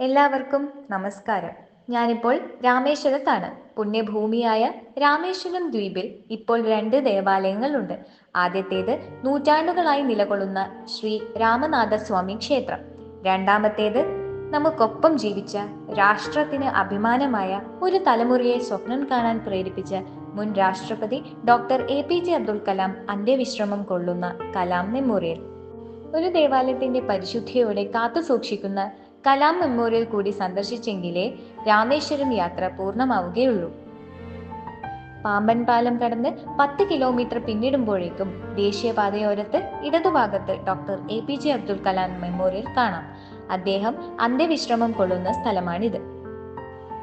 എല്ലാവർക്കും നമസ്കാരം. ഞാനിപ്പോൾ രാമേശ്വരത്താണ്. പുണ്യഭൂമിയായ രാമേശ്വരം ദ്വീപിൽ ഇപ്പോൾ രണ്ട് ദേവാലയങ്ങളുണ്ട്. ആദ്യത്തേത് നൂറ്റാണ്ടുകളായി നിലകൊള്ളുന്ന ശ്രീ രാമനാഥ സ്വാമി ക്ഷേത്രം. രണ്ടാമത്തേത് നമുക്കൊപ്പം ജീവിച്ച രാഷ്ട്രത്തിന് അഭിമാനമായ ഒരു തലമുറയെ സ്വപ്നം കാണാൻ പ്രേരിപ്പിച്ച മുൻ രാഷ്ട്രപതി doctor A P J Abdul Kalam അന്ത്യവിശ്രമം കൊള്ളുന്ന കലാം മെമ്മോറിയൽ. ഒരു ദേവാലയത്തിന്റെ പരിശുദ്ധിയോടെ കാത്തു സൂക്ഷിക്കുന്ന കലാം മെമ്മോറിയൽ കൂടി സന്ദർശിച്ചെങ്കിലേ രാമേശ്വരം യാത്ര പൂർണമാവുകയുള്ളൂ. പാമ്പൻ പാലം കടന്ന് പത്ത് കിലോമീറ്റർ പിന്നിടുമ്പോഴേക്കും ദേശീയപാതയോരത്ത് ഇടതുഭാഗത്ത് doctor A P J Abdul Kalam memorial കാണാം. അദ്ദേഹം അന്ത്യവിശ്രമം കൊള്ളുന്ന സ്ഥലമാണിത്.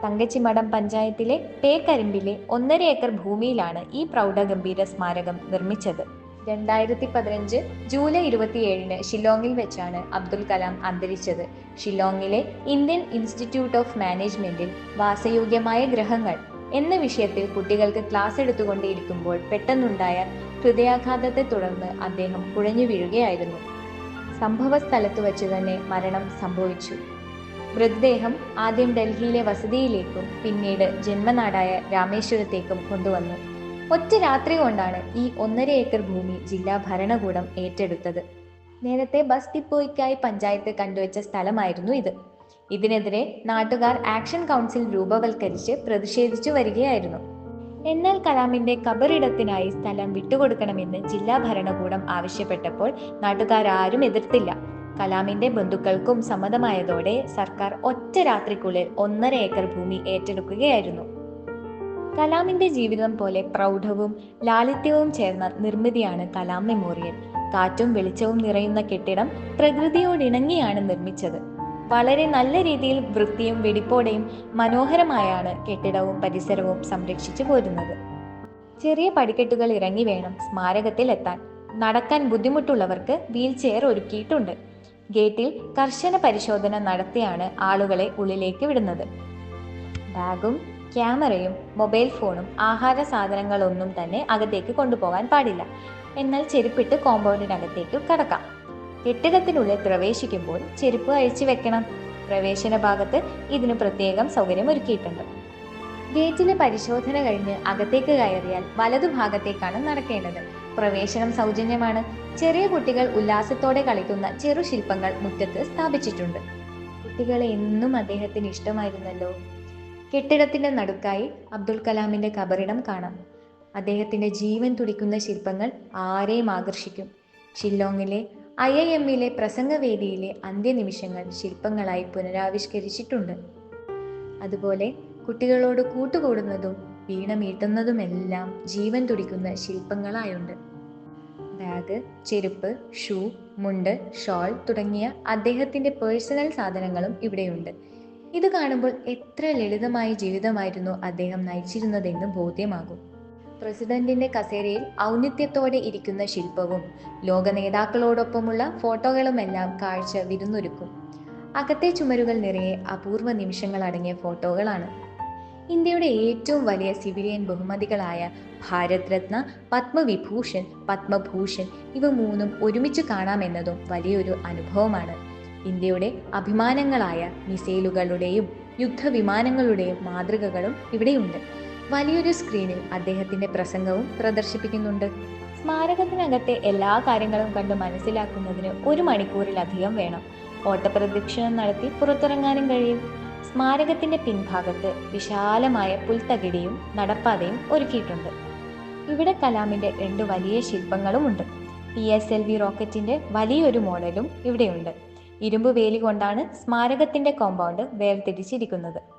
തങ്കച്ചിമഠം പഞ്ചായത്തിലെ പേക്കരിമ്പിലെ ഒന്നര ഏക്കർ ഭൂമിയിലാണ് ഈ പ്രൗഢഗംഭീര സ്മാരകം നിർമ്മിച്ചത്. രണ്ടായിരത്തി പതിനഞ്ച് ജൂലൈ ഇരുപത്തിയേഴിന് ഷില്ലോങ്ങിൽ വെച്ചാണ് അബ്ദുൽ കലാം അന്തരിച്ചത്. ഷില്ലോങ്ങിലെ ഇന്ത്യൻ ഇൻസ്റ്റിറ്റ്യൂട്ട് ഓഫ് മാനേജ്മെന്റിൽ വാസയോഗ്യമായ ഗ്രഹങ്ങൾ എന്ന വിഷയത്തിൽ കുട്ടികൾക്ക് ക്ലാസ് എടുത്തുകൊണ്ടേയിരിക്കുമ്പോൾ പെട്ടെന്നുണ്ടായ ഹൃദയാഘാതത്തെ തുടർന്ന് അദ്ദേഹം കുഴഞ്ഞു വീഴുകയായിരുന്നു. സംഭവ സ്ഥലത്ത് വച്ച് തന്നെ മരണം സംഭവിച്ചു. മൃതദേഹം ആദ്യം ഡൽഹിയിലെ വസതിയിലേക്കും പിന്നീട് ജന്മനാടായ രാമേശ്വരത്തേക്കും കൊണ്ടുവന്നു. ഒറ്റ രാത്രി കൊണ്ടാണ് ഈ ഒന്നര ഏക്കർ ഭൂമി ജില്ലാ ഭരണകൂടം ഏറ്റെടുത്തത്. നേരത്തെ ബസ് ഡിപ്പോയ്ക്കായി പഞ്ചായത്ത് കണ്ടുവച്ച സ്ഥലമായിരുന്നു ഇത്. ഇതിനെതിരെ നാട്ടുകാർ ആക്ഷൻ കൗൺസിൽ രൂപവൽക്കരിച്ച് പ്രതിഷേധിച്ചു വരികയായിരുന്നു. എന്നാൽ കലാമിന്റെ കബറിടത്തിനായി സ്ഥലം വിട്ടുകൊടുക്കണമെന്ന് ജില്ലാ ഭരണകൂടം ആവശ്യപ്പെട്ടപ്പോൾ നാട്ടുകാരും എതിർത്തില്ല. കലാമിന്റെ ബന്ധുക്കൾക്കും സമ്മതമായതോടെ സർക്കാർ ഒറ്റ രാത്രിക്കുള്ളിൽ ഒന്നര ഏക്കർ ഭൂമി ഏറ്റെടുക്കുകയായിരുന്നു. കലാമിന്റെ ജീവിതം പോലെ പ്രൗഢവും ലാളിത്യവും ചേർന്ന നിർമ്മിതിയാണ് കലാം മെമ്മോറിയൽ. കാറ്റും വെളിച്ചവും നിറയുന്ന കെട്ടിടം പ്രകൃതിയോടിണങ്ങിയാണ് നിർമ്മിച്ചത്. വളരെ നല്ല രീതിയിൽ വൃത്തിയും വെടിപ്പോടെയും മനോഹരമായാണ് കെട്ടിടവും പരിസരവും സംരക്ഷിച്ചു പോരുന്നത്. ചെറിയ പടിക്കെട്ടുകൾ ഇറങ്ങി വേണം സ്മാരകത്തിൽ എത്താൻ. നടക്കാൻ ബുദ്ധിമുട്ടുള്ളവർക്ക് വീൽ ചെയർ ഒരുക്കിയിട്ടുണ്ട്. ഗേറ്റിൽ കർശന പരിശോധന നടത്തിയാണ് ആളുകളെ ഉള്ളിലേക്ക് വിടുന്നത്. ബാഗും ക്യാമറയും മൊബൈൽ ഫോണും ആഹാര സാധനങ്ങളൊന്നും തന്നെ അകത്തേക്ക് കൊണ്ടുപോകാൻ പാടില്ല. എന്നാൽ ചെരുപ്പിട്ട് കോമ്പൗണ്ടിനകത്തേക്ക് കടക്കാം. കെട്ടിടത്തിനുള്ളിൽ പ്രവേശിക്കുമ്പോൾ ചെരുപ്പ് അഴിച്ചു വെക്കണം. പ്രവേശന ഭാഗത്ത് ഇതിന് പ്രത്യേകം സൗകര്യം ഒരുക്കിയിട്ടുണ്ട് ഗേറ്റിലെ പരിശോധന കഴിഞ്ഞ് അകത്തേക്ക് കയറിയാൽ വലതുഭാഗത്തേക്കാണ് നടക്കേണ്ടത്. പ്രവേശനം സൗജന്യമാണ്. ചെറിയ കുട്ടികൾ ഉല്ലാസത്തോടെ കളിക്കുന്ന ചെറു ശില്പങ്ങൾ മുറ്റത്ത് സ്ഥാപിച്ചിട്ടുണ്ട്. കുട്ടികളെ എന്നും അദ്ദേഹത്തിന് ഇഷ്ടമായിരുന്നല്ലോ. കെട്ടിടത്തിന്റെ നടുക്കായി അബ്ദുൽ കലാമിന്റെ കബറിടം കാണാം. അദ്ദേഹത്തിന്റെ ജീവൻ തുടിക്കുന്ന ശില്പങ്ങൾ ആരെയും ആകർഷിക്കും. ഷില്ലോങ്ങിലെ ഐ ഐ എമ്മിലെ പ്രസംഗവേദിയിലെ അന്ത്യനിമിഷങ്ങൾ ശില്പങ്ങളായി പുനരാവിഷ്കരിച്ചിട്ടുണ്ട്. അതുപോലെ കുട്ടികളോട് കൂട്ടുകൂടുന്നതും വീണമീട്ടുന്നതുമെല്ലാം ജീവൻ തുടിക്കുന്ന ശില്പങ്ങളായുണ്ട്. ബാഗ് ചെരുപ്പ് ഷൂ മുണ്ട് ഷോൾ തുടങ്ങിയ അദ്ദേഹത്തിന്റെ പേഴ്സണൽ സാധനങ്ങളും ഇവിടെയുണ്ട്. ഇത് കാണുമ്പോൾ എത്ര ലളിതമായ ജീവിതമായിരുന്നു അദ്ദേഹം നയിച്ചിരുന്നതെന്ന് ബോധ്യമാകും. പ്രസിഡന്റിന്റെ കസേരയിൽ ഔന്നിത്യത്തോടെ ഇരിക്കുന്ന ശില്പവും ലോക നേതാക്കളോടൊപ്പമുള്ള ഫോട്ടോകളുമെല്ലാം കാഴ്ച വിരുന്നൊരുക്കും. അകത്തെ ചുമരുകൾ നിറയെ അപൂർവ നിമിഷങ്ങൾ അടങ്ങിയ ഫോട്ടോകളാണ്. ഇന്ത്യയുടെ ഏറ്റവും വലിയ സിവിലിയൻ ബഹുമതികളായ ഭാരത് രത്ന പത്മവിഭൂഷൺ പത്മഭൂഷൺ ഇവ മൂന്നും ഒരുമിച്ച് കാണാമെന്നതും വലിയൊരു അനുഭവമാണ്. ഇന്ത്യയുടെ അഭിമാനങ്ങളായ മിസൈലുകളുടെയും യുദ്ധവിമാനങ്ങളുടെയും മാതൃകകളും ഇവിടെയുണ്ട്. വലിയൊരു സ്ക്രീനിൽ അദ്ദേഹത്തിന്റെ പ്രസംഗവും പ്രദർശിപ്പിക്കുന്നുണ്ട്. സ്മാരകത്തിനകത്തെ എല്ലാ കാര്യങ്ങളും കണ്ട് മനസ്സിലാക്കുന്നതിന് ഒരു മണിക്കൂറിലധികം വേണം. ഓട്ടപ്രദക്ഷിണം നടത്തി പുറത്തിറങ്ങാനും കഴിയും. സ്മാരകത്തിന്റെ പിൻഭാഗത്ത് വിശാലമായ പുൽത്തകിടിയും നടപ്പാതയും ഒരുക്കിയിട്ടുണ്ട്. ഇവിടെ കലാമിന്റെ രണ്ട് വലിയ ശില്പങ്ങളുമുണ്ട്. പി എസ് എൽ വി റോക്കറ്റിന്റെ വലിയൊരു മോഡലും ഇവിടെയുണ്ട്. ഇരുമ്പ് വേലി കൊണ്ടാണ് സ്മാരകത്തിന്റെ കോമ്പൗണ്ട് വേർതിരിച്ചിരിക്കുന്നത്.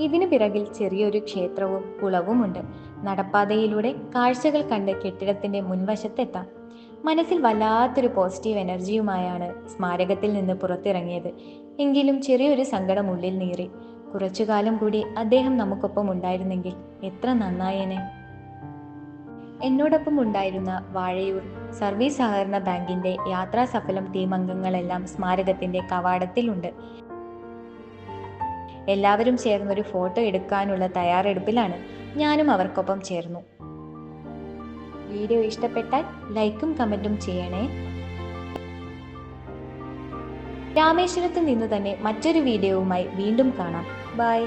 ഇതിനു പിറകിൽ ചെറിയൊരു ക്ഷേത്രവും കുളവുമുണ്ട്. നടപ്പാതയിലൂടെ കാഴ്ചകൾ കണ്ട് കെട്ടിടത്തിന്റെ മുൻവശത്തെത്താം. മനസ്സിൽ വല്ലാത്തൊരു പോസിറ്റീവ് എനർജിയുമായാണ് സ്മാരകത്തിൽ നിന്ന് പുറത്തിറങ്ങിയത്. എങ്കിലും ചെറിയൊരു സങ്കടം ഉള്ളിൽ നീറി. കുറച്ചുകാലം കൂടി അദ്ദേഹം നമുക്കൊപ്പം ഉണ്ടായിരുന്നെങ്കിൽ എത്ര നന്നായേനെ. എന്നോടൊപ്പം ഉണ്ടായിരുന്ന വാഴയൂർ സർവീസ് സഹകരണ ബാങ്കിന്റെ യാത്രാ സഫലം ടീം അംഗങ്ങളെല്ലാം സ്മാരകത്തിന്റെ കവാടത്തിലുണ്ട് എല്ലാവരും ചേർന്നൊരു ഫോട്ടോ എടുക്കാനുള്ള തയ്യാറെടുപ്പിലാണ് ഞാനും അവർക്കൊപ്പം ചേർന്നു. വീഡിയോ ഇഷ്ടപ്പെട്ടാൽ ലൈക്കും കമന്റും ചെയ്യണേ. രാമേശ്വരത്ത് നിന്ന് തന്നെ മറ്റൊരു വീഡിയോവുമായി വീണ്ടും കാണാം. ബൈ.